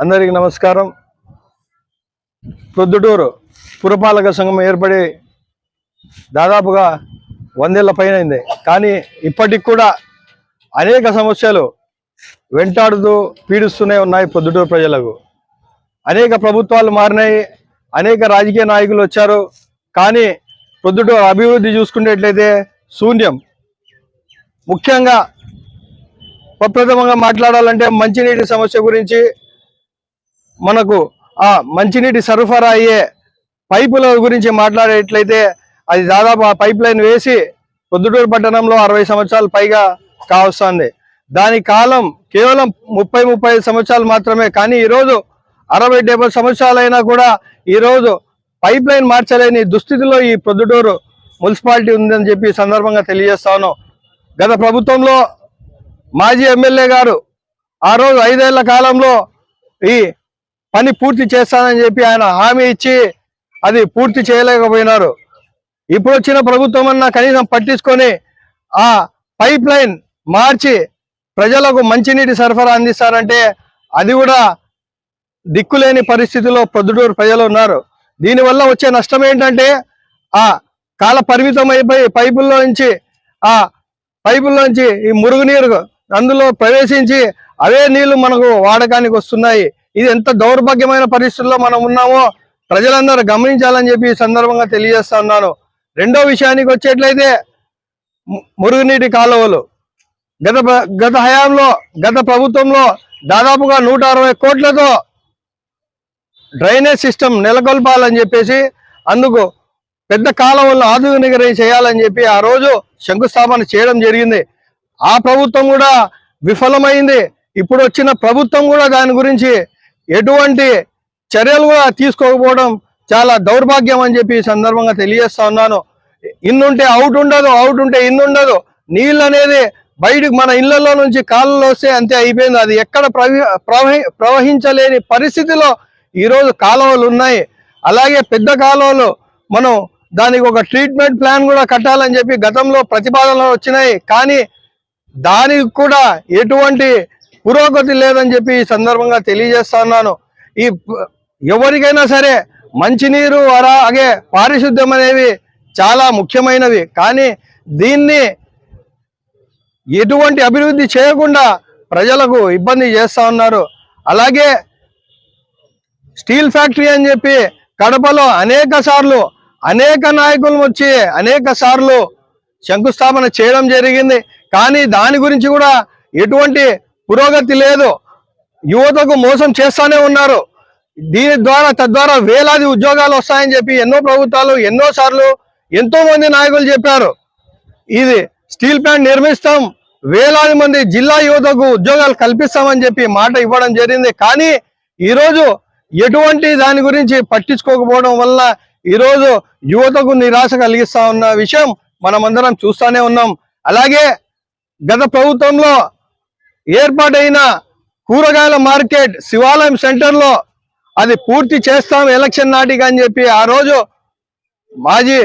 అందరికీ నమస్కారం. ప్రొద్దుటూరు పురపాలక సంఘం ఏర్పడి దాదాపుగా వందేళ్ళ పైన కానీ ఇప్పటికి కూడా అనేక సమస్యలు వెంటాడుతూ పీడిస్తూనే ఉన్నాయి ప్రొద్దుటూరు ప్రజలకు. అనేక ప్రభుత్వాలు మారినాయి అనేక రాజకీయ నాయకులు వచ్చారు. కానీ ప్రొద్దుటూరు అభివృద్ధి చూసుకునేట్లయితే శూన్యం. ముఖ్యంగా ప్రప్రథమంగా మాట్లాడాలంటే మంచినీటి సమస్య గురించి మనకు ఆ మంచినీటి సరఫరా అయ్యే పైపుల గురించి మాట్లాడేట్లయితే అది దాదాపు ఆ పైప్ లైన్ వేసి పొద్దుటూరు పట్టణంలో అరవై సంవత్సరాలు పైగా కావస్తుంది. దాని కాలం కేవలం ముప్పై ముప్పై సంవత్సరాలు మాత్రమే. కానీ ఈరోజు అరవై డెబ్బై సంవత్సరాలైనా కూడా ఈరోజు పైప్ లైన్ మార్చలేని దుస్థితిలో ఈ పొద్దుటూరు మున్సిపాలిటీ ఉందని చెప్పి సందర్భంగా తెలియజేస్తాను. గత ప్రభుత్వంలో మాజీ ఎమ్మెల్యే గారు ఆ రోజు ఐదేళ్ళ కాలంలో ఈ పని పూర్తి చేస్తానని చెప్పి ఆయన హామీ ఇచ్చి అది పూర్తి చేయలేకపోయినారు. ఇప్పుడు వచ్చిన ప్రభుత్వం అన్న కనీసం పట్టించుకొని ఆ పైప్ లైన్ మార్చి ప్రజలకు మంచినీటి సరఫరా అందిస్తారంటే అది కూడా దిక్కులేని పరిస్థితిలో ప్రొద్దుటూరు ప్రజలు ఉన్నారు. దీనివల్ల వచ్చే నష్టం ఏంటంటే ఆ కాల పరిమితం అయిపోయి పైపుల్లో నుంచి ఆ పైపుల్లోంచి ఈ మురుగునీరు అందులో ప్రవేశించి అవే నీళ్ళు మనకు వాడకానికి వస్తున్నాయి. ఇది ఎంత దౌర్భాగ్యమైన పరిస్థితుల్లో మనం ఉన్నామో ప్రజలందరూ గమనించాలని చెప్పి ఈ సందర్భంగా తెలియజేస్తున్నాను రెండో విషయానికి వచ్చేట్లయితే ము- మురుగునీటి కాలువలు. గత గత హయాంలో గత ప్రభుత్వంలో దాదాపుగా నూట అరవై కోట్లతో డ్రైనేజ్ సిస్టమ్ నెలకొల్పాలని చెప్పేసి అందుకు పెద్ద కాలువలను ఆధునీకరణ చేయాలని చెప్పి ఆ రోజు శంకుస్థాపన చేయడం జరిగింది. ఆ ప్రభుత్వం కూడా విఫలమైంది. ఇప్పుడు వచ్చిన ప్రభుత్వం కూడా దాని గురించి ఎటువంటి చర్యలు కూడా తీసుకోకపోవడం చాలా దౌర్భాగ్యం అని చెప్పి ఈ సందర్భంగా తెలియజేస్తా ఉన్నాను. ఇన్నుంటే అవుట్ ఉండదు అవుట్ ఉంటే ఇన్ని ఉండదు. నీళ్ళు అనేది బయటకు మన ఇళ్ళలో నుంచి కాళ్ళలో వస్తే అంతే అయిపోయింది. అది ఎక్కడ ప్రవహి ప్రవహించలేని పరిస్థితిలో ఈరోజు కాలువలు ఉన్నాయి. అలాగే పెద్ద కాలువలు మనం దానికి ఒక ట్రీట్మెంట్ ప్లాన్ కూడా కట్టాలని చెప్పి గతంలో ప్రతిపాదనలు వచ్చినాయి. కానీ దానికి కూడా ఎటువంటి పురోగతి లేదని చెప్పి ఈ సందర్భంగా తెలియజేస్తున్నాను ఈ ఎవరికైనా సరే మంచినీరు అలాగే పారిశుద్ధ్యం అనేవి చాలా ముఖ్యమైనవి. కానీ దీన్ని ఎటువంటి అభివృద్ధి చేయకుండా ప్రజలకు ఇబ్బంది చేస్తా ఉన్నారు. అలాగే స్టీల్ ఫ్యాక్టరీ అని చెప్పి కడపలో అనేక సార్లు అనేక నాయకులు వచ్చి అనేక సార్లు శంకుస్థాపన చేయడం జరిగింది. కానీ దాని గురించి కూడా ఎటువంటి పురోగతి లేదు. యువతకు మోసం చేస్తూనే ఉన్నారు. దీని ద్వారా తద్వారా వేలాది ఉద్యోగాలు వస్తాయని చెప్పి ఎన్నో ప్రభుత్వాలు ఎన్నో సార్లు ఎంతో మంది నాయకులు చెప్పారు. ఇది స్టీల్ ప్లాంట్ నిర్మిస్తాం వేలాది మంది జిల్లా యువతకు ఉద్యోగాలు కల్పిస్తామని చెప్పి మాట ఇవ్వడం జరిగింది. కానీ ఈరోజు ఎటువంటి దాని గురించి పట్టించుకోకపోవడం వల్ల ఈరోజు యువతకు నిరాశ కలిగిస్తా ఉన్న విషయం మనమందరం చూస్తూనే ఉన్నాం. అలాగే గత ప్రభుత్వంలో ఏర్పాటైన కూరగాయల మార్కెట్ శివాలయం సెంటర్లో అది పూర్తి చేస్తాం ఎలక్షన్ నాటికి అని చెప్పి ఆ రోజు మాజీ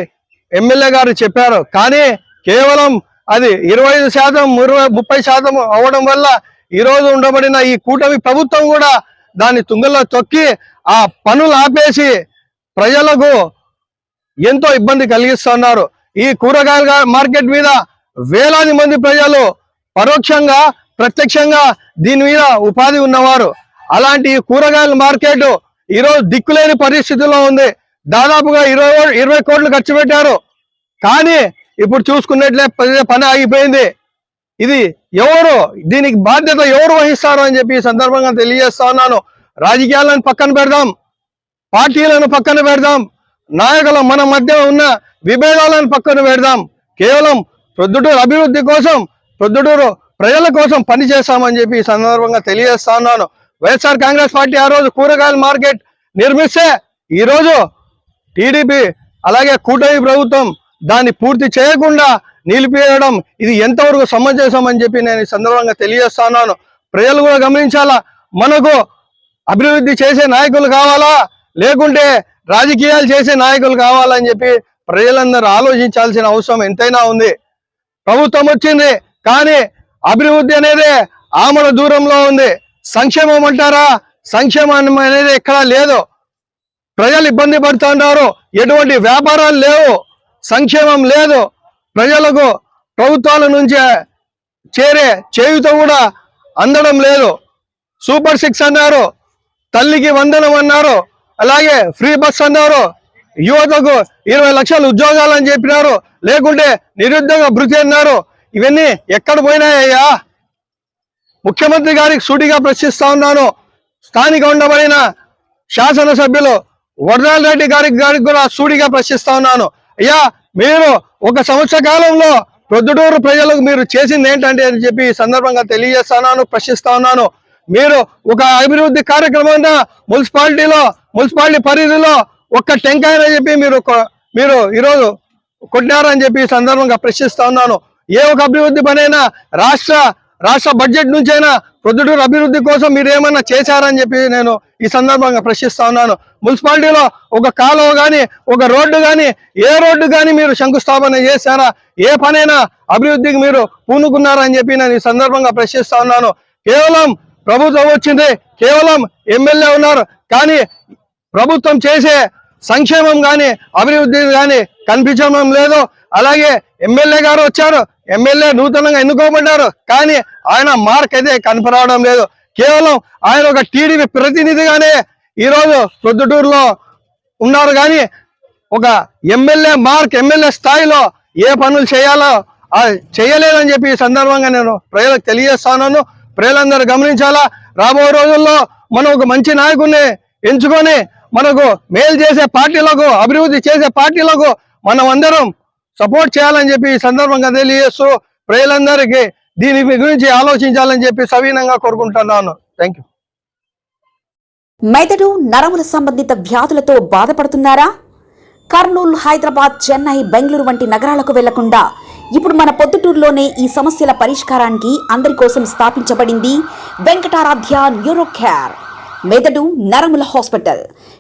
ఎమ్మెల్యే గారు చెప్పారు. కానీ కేవలం అది ఇరవై ఐదు శాతం ఇరవై ముప్పై శాతం అవ్వడం వల్ల ఈ రోజు ఉండబడిన ఈ కూటమి ప్రభుత్వం కూడా దాన్ని తుంగలో తొక్కి ఆ పనులు ఆపేసి ప్రజలకు ఎంతో ఇబ్బంది కలిగిస్తున్నారు. ఈ కూరగాయల మార్కెట్ మీద వేలాది మంది ప్రజలు పరోక్షంగా ప్రత్యక్షంగా దీని మీద ఉపాధి ఉన్నవారు. అలాంటి కూరగాయల మార్కెట్ ఈరోజు దిక్కులేని పరిస్థితుల్లో ఉంది. దాదాపుగా ఇరవై ఇరవై కోట్లు ఖర్చు పెట్టారు. కానీ ఇప్పుడు చూసుకున్నట్లే పని- పని ఆగిపోయింది. ఇది ఎవరు దీనికి బాధ్యత ఎవరు వహిస్తారు అని చెప్పి ఈ సందర్భంగా తెలియజేస్తా ఉన్నాను. రాజకీయాలను పక్కన పెడదాం. పార్టీలను పక్కన పెడదాం. నాయకుల మన మధ్య ఉన్న విభేదాలను పక్కన పెడదాం. కేవలం ప్రొద్దుటూరు అభివృద్ధి కోసం ప్రొద్దుటూరు ప్రజల కోసం పని చేస్తామని చెప్పి ఈ సందర్భంగా తెలియజేస్తా ఉన్నాను. వైఎస్ఆర్ కాంగ్రెస్ పార్టీ ఆ రోజు కూరగాయల మార్కెట్ నిర్మిస్తే ఈరోజు టీడీపీ అలాగే కూటమి ప్రభుత్వం దాన్ని పూర్తి చేయకుండా నిలిపివేయడం ఇది ఎంతవరకు సమంజసం అని చెప్పి నేను ఈ సందర్భంగా తెలియజేస్తున్నాను ప్రజలు కూడా గమనించాలా? మనకు అభివృద్ధి చేసే నాయకులు కావాలా? లేకుంటే రాజకీయాలు చేసే నాయకులు కావాలని చెప్పి ప్రజలందరూ ఆలోచించాల్సిన అవసరం ఎంతైనా ఉంది. ప్రభుత్వం వచ్చింది కానీ అభివృద్ధి అనేది ఆమల దూరంలో ఉంది. సంక్షేమం అంటారా? సంక్షేమం అనేది ఎక్కడా లేదు. ప్రజలు ఇబ్బంది పడుతున్నారు. ఎటువంటి వ్యాపారాలు లేవు. సంక్షేమం లేదు. ప్రజలకు ప్రభుత్వాల నుంచి చేరే చేయుత కూడా అందడం లేదు. సూపర్ సిక్స్ అన్నారు. తల్లికి వందనం అన్నారు. అలాగే ఫ్రీ బస్ అన్నారు. యువతకు ఇరవై లక్షల ఉద్యోగాలు అని చెప్పినారు. లేకుంటే నిరుద్యోగ భృతి అన్నారు. ఇవన్నీ ఎక్కడ పోయినాయ్యా ముఖ్యమంత్రి గారికి సూటిగా ప్రశ్నిస్తా ఉన్నాను. స్థానిక ఉండబడిన శాసనసభ్యులు వరదాల రెడ్డి గారికి గారికి కూడా సూటిగా ప్రశ్నిస్తా ఉన్నాను. అయ్యా మీరు ఒక సంవత్సర కాలంలో ప్రొద్దుటూరు ప్రజలకు మీరు చేసింది ఏంటంటే అని చెప్పి ఈ సందర్భంగా తెలియజేస్తున్నాను ప్రశ్నిస్తా ఉన్నాను. మీరు ఒక అభివృద్ధి కార్యక్రమాన్ని మున్సిపాలిటీలో మున్సిపాలిటీ పరిధిలో ఒక్క టెంకాయ అని చెప్పి మీరు మీరు ఈరోజు కొట్టినారని చెప్పి ఈ సందర్భంగా ప్రశ్నిస్తా ఉన్నాను. ఏ ఒక అభివృద్ధి పనైనా రాష్ట్ర రాష్ట్ర బడ్జెట్ నుంచైనా ప్రొద్దుటూరు అభివృద్ధి కోసం మీరు ఏమైనా చేశారని చెప్పి నేను ఈ సందర్భంగా ప్రశ్నిస్తా ఉన్నాను. మున్సిపాలిటీలో ఒక కాలువ కానీ ఒక రోడ్డు కానీ ఏ రోడ్డు కానీ మీరు శంకుస్థాపన చేశారా? ఏ పనైనా అభివృద్ధికి మీరు పూనుకున్నారని చెప్పి నేను ఈ సందర్భంగా ప్రశ్నిస్తా ఉన్నాను. కేవలం ప్రభుత్వం వచ్చింది కేవలం ఎమ్మెల్యే ఉన్నారు. కానీ ప్రభుత్వం చేసే సంక్షేమం కానీ అభివృద్ధి కానీ కనిపించడం లేదు. అలాగే ఎమ్మెల్యే గారు వచ్చారు. ఎమ్మెల్యే నూతనంగా ఎన్నుకోబడ్డారు. కానీ ఆయన మార్క్ అయితే కనపరావడం లేదు. కేవలం ఆయన ఒక టీడీపీ ప్రతినిధిగానే ఈరోజు ప్రొద్దుటూరులో ఉన్నారు. కానీ ఒక ఎమ్మెల్యే మార్క్ ఎమ్మెల్యే స్థాయిలో ఏ పనులు చేయాలో చేయలేదని చెప్పి ఈ సందర్భంగా నేను ప్రజలకు తెలియజేస్తాను ప్రజలందరూ గమనించాలా? రాబోయే రోజుల్లో మనం ఒక మంచి నాయకుడిని ఎంచుకొని మనకు మేలు చేసే పార్టీలకు అభివృద్ధి చేసే పార్టీలకు మనం అందరం సపోర్ట్ చేయాలని చెప్పి ఈ సందర్భంగా తెలియజేస్తూ ప్రజలందరికీ దీని గురించి ఆలోచించాలని చెప్పి సవీనంగా కోరుకుంటున్నాను. థ్యాంక్ యూ మెదడు నరముల సంబంధిత వ్యాధులతో బాధపడుతున్నారా? కర్నూలు హైదరాబాద్ చెన్నై బెంగళూరు వంటి నగరాలకు వెళ్ళకుండా ఇప్పుడు మన పొద్దుటూరులోనే ఈ సమస్యల పరిష్కారానికి అందరి కోసం స్థాపించబడింది వెంకటారాధ్య న్యూరో కేర్ మెదడు నరముల hospital.